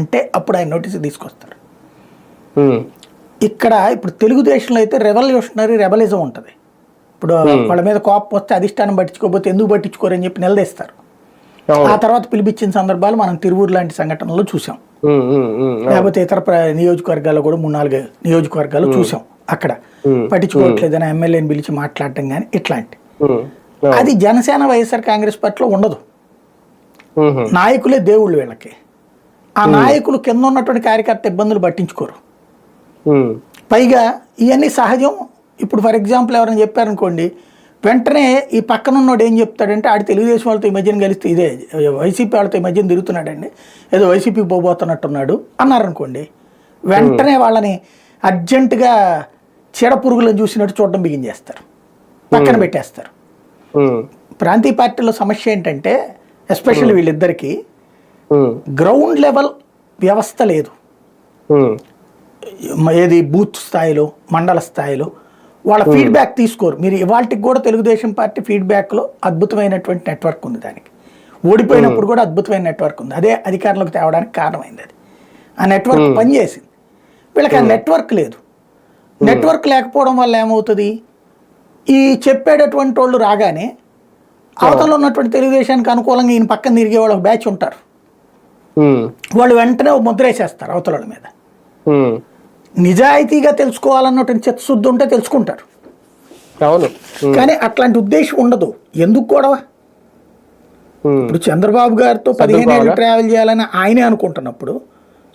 అంటే అప్పుడు ఆయన నోటీస్ తీసుకొస్తారు. ఇక్కడ ఇప్పుడు తెలుగుదేశంలో అయితే రెవల్యూషనరీ రెబలిజం ఉంటుంది. ఇప్పుడు వాళ్ళ మీద కోపం వస్తే అధిష్టానం పట్టించుకోకపోతే ఎందుకు పట్టించుకోరని చెప్పి నిలదీస్తారు. ఆ తర్వాత పిలిపించిన సందర్భాలు మనం తిరువూరు లాంటి సంఘటనలు చూసాం లేకపోతే ఇతర నియోజకవర్గాల్లో కూడా మూడు నాలుగు నియోజకవర్గాలు చూసాం అక్కడ పట్టించుకోవట్లేదని ఎమ్మెల్యేని పిలిచి మాట్లాడటం కానీ ఇట్లాంటి. అది జనసేన వైఎస్ఆర్ కాంగ్రెస్ పార్టీలో ఉండదు. నాయకులే దేవుళ్ళు వీళ్ళకి. ఆ నాయకులు కింద ఉన్నటువంటి కార్యకర్త ఇబ్బందులు పట్టించుకోరు. పైగా ఇవన్నీ సహజం. ఇప్పుడు ఫర్ ఎగ్జాంపుల్ ఎవరైనా చెప్పారనుకోండి వెంటనే ఈ పక్కన ఉన్నోడు ఏం చెప్తాడంటే ఆడు తెలుగుదేశం వాళ్ళతో ఈ మధ్యన కలిస్తే ఇదే వైసీపీ వాళ్ళతో ఈ మధ్యన తిరుగుతున్నాడండి ఏదో వైసీపీ పోబోతున్నట్టున్నాడు అన్నారనుకోండి వెంటనే వాళ్ళని అర్జెంటుగా చీడ పురుగులను చూసినట్టు చూడడం బిగించేస్తారు. పక్కన పెట్టేస్తారు. ప్రాంతీయ పార్టీలో సమస్య ఏంటంటే ఎస్పెషల్లీ వీళ్ళిద్దరికీ గ్రౌండ్ లెవెల్ వ్యవస్థ లేదు. ఉమ్, ఏది బూత్ స్థాయిలో మండల స్థాయిలో వాళ్ళ ఫీడ్బ్యాక్ తీసుకోరు. మీరు ఇవాళకి కూడా తెలుగుదేశం పార్టీ ఫీడ్బ్యాక్లో అద్భుతమైనటువంటి నెట్వర్క్ ఉంది దానికి. ఓడిపోయినప్పుడు కూడా అద్భుతమైన నెట్వర్క్ ఉంది. అదే అధికారంలోకి తేవడానికి కారణమైంది అది. ఆ నెట్వర్క్ పనిచేసింది. వీళ్ళకి ఆ నెట్వర్క్ లేదు. నెట్వర్క్ లేకపోవడం వల్ల ఏమవుతుంది? ఈ చెప్పేటటువంటి వాళ్ళు రాగానే అవతల ఉన్నటువంటి తెలుగుదేశానికి అనుకూలంగా ఈయన పక్కన తిరిగే వాళ్ళు ఒక బ్యాచ్ ఉంటారు. వాళ్ళు వెంటనే ముద్ర వేసేస్తారు అవతల మీద. నిజాయితీగా తెలుసుకోవాలన్నటువంటి చిత్తశుద్ధి ఉంటే తెలుసుకుంటారు. అవును. కానీ అట్లాంటి ఉద్దేశం ఉండదు. ఎందుకు ఉమ్, ఇప్పుడు చంద్రబాబు గారితో పదిహేను ఏళ్ళు ట్రావెల్ చేయాలని ఆయనే అనుకుంటున్నప్పుడు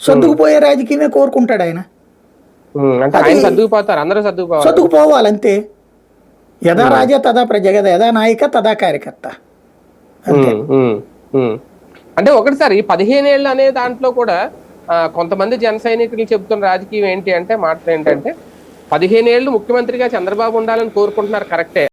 సర్దుకుపోయే రాజకీయమే కోరుకుంటాడు ఆయన. సర్దుకుపోవాలి. అంతే. యథా రాజా తదా ప్రజ కదా యథా నాయక తదా కార్యకర్త. ఉమ్. అంటే ఒకటిసారి పదిహేను ఏళ్ళు అనే దాంట్లో కూడా కొంతమంది జన సైనికులు చెబుతున్న రాజకీయం ఏంటి అంటే మాటలు ఏంటంటే పదిహేను ఏళ్ళు ముఖ్యమంత్రిగా చంద్రబాబు ఉండాలని కోరుకుంటున్నారు కరెక్టే.